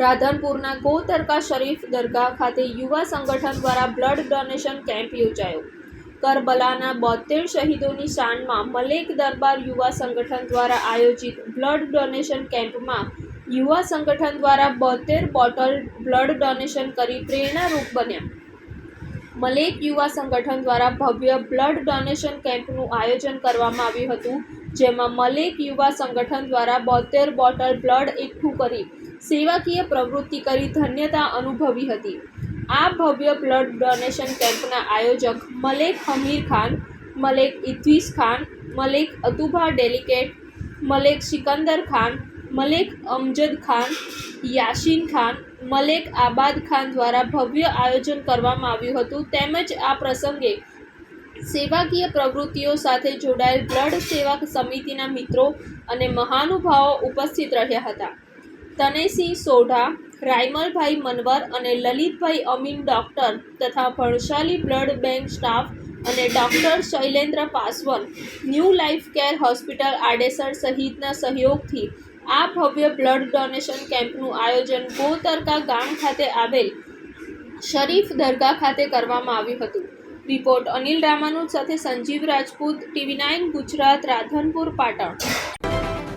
રાધનપુરના ગોતરકા શરીફ દરગાહ ખાતે યુવા સંગઠન દ્વારા બ્લડ ડોનેશન કેમ્પ યોજાયો. કરબલાના બોતેર શહીદોની શાનમાં મલેક દરબાર યુવા સંગઠન દ્વારા આયોજિત બ્લડ ડોનેશન કેમ્પમાં યુવા સંગઠન દ્વારા બોતેર બોટલ બ્લડ ડોનેશન કરી પ્રેરણારૂપ બન્યા. મલેક યુવા સંગઠન દ્વારા ભવ્ય બ્લડ ડોનેશન કેમ્પનું આયોજન કરવામાં આવ્યું હતું, જેમાં મલેક યુવા સંગઠન દ્વારા બોતેર બોટલ બ્લડ એકઠું કરી સેવાકીય પ્રવૃત્તિ કરી ધન્યતા અનુભવી હતી. આ ભવ્ય બ્લડ ડોનેશન કેમ્પના આયોજક મલેક હમીર ખાન, મલેક ઇદ્રીસ ખાન, મલેક અતુભા ડેલિકેટ, મલેક સિકંદર ખાન, મલેક અમજદ ખાન યાસીન ખાન, મલેક આબાદ ખાન દ્વારા ભવ્ય આયોજન કરવામાં આવ્યું હતું. તેમજ આ પ્રસંગે સેવાકીય પ્રવૃત્તિઓ સાથે જોડાયેલ બ્લડ સેવા સમિતિના મિત્રો અને મહાનુભાવો ઉપસ્થિત રહ્યા હતા. તનેસિંહ સોઢા, રાયમલભાઈ મનવર અને લલિતભાઈ અમીન ડૉક્ટર તથા ભણશાલી બ્લડ બેંક સ્ટાફ અને doctor Shailendra Paswan new life care hospital Adesar સહિતના સહયોગથી આ ભવ્ય બ્લડ ડોનેશન કેમ્પનું આયોજન ગોતરકા ગામ ખાતે આવેલ શરીફ દરગાહ ખાતે કરવામાં આવ્યું હતું. રિપોર્ટ અનિલ રામાનુજ સાથે સંજીવ રાજપૂત, ટીવી નાઇન ગુજરાત, રાધનપુર, પાટણ.